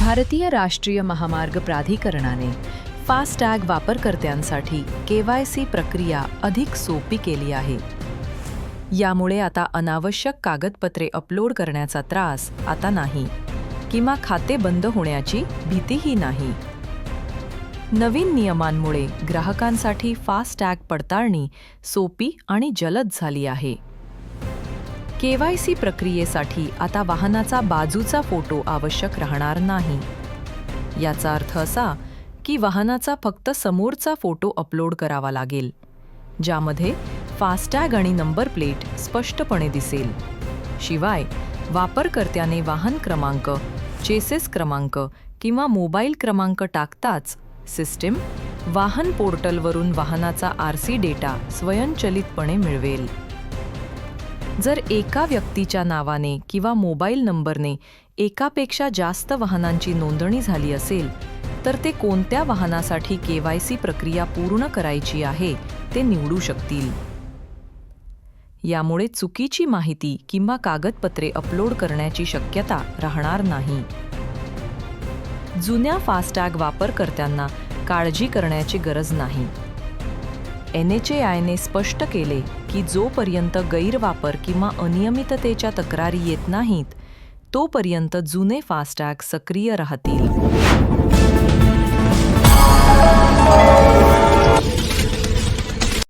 भारतीय राष्ट्रीय महामार्ग प्राधिकरणाने फास्टॅग वापरकर्त्यांसाठी के वाय सी प्रक्रिया अधिक सोपी केली आहे. यामुळे आता अनावश्यक कागदपत्रे अपलोड करण्याचा त्रास आता नाही किंवा खाते बंद होण्याची भीतीही नाही. नवीन नियमांमुळे ग्राहकांसाठी फास्टॅग पडताळणी सोपी आणि जलद झाली आहे. केवायसी प्रक्रियेसाठी आता वाहनाचा बाजूचा फोटो आवश्यक राहणार नाही. याचा अर्थ असा की वाहनाचा फक्त समोरचा फोटो अपलोड करावा लागेल ज्यामध्ये फास्टॅग आणि नंबर प्लेट स्पष्टपणे दिसेल. शिवाय वापरकर्त्याने वाहन क्रमांक चेसेस क्रमांक किंवा मोबाईल क्रमांक टाकताच सिस्टीम वाहन पोर्टलवरून वाहनाचा आर सी डेटा स्वयंचलितपणे मिळवेल. जर एका व्यक्तीच्या नावाने किंवा मोबाईल नंबरने एकापेक्षा जास्त वाहनांची नोंदणी झाली असेल तर ते कोणत्या वाहनासाठी के वाय सी प्रक्रिया पूर्ण करायची आहे ते निवडू शकतील. यामुळे चुकीची माहिती किंवा कागदपत्रे अपलोड करण्याची शक्यता राहणार नाही. जुन्या फास्टॅग वापरकर्त्यांना काळजी करण्याची गरज नाही. एन एच ए आयने स्पष्ट केले की जोपर्यंत गैरवापर किंवा अनियमिततेच्या तक्रारी येत नाहीत तोपर्यंत जुने फास्टॅग सक्रिय राहतील.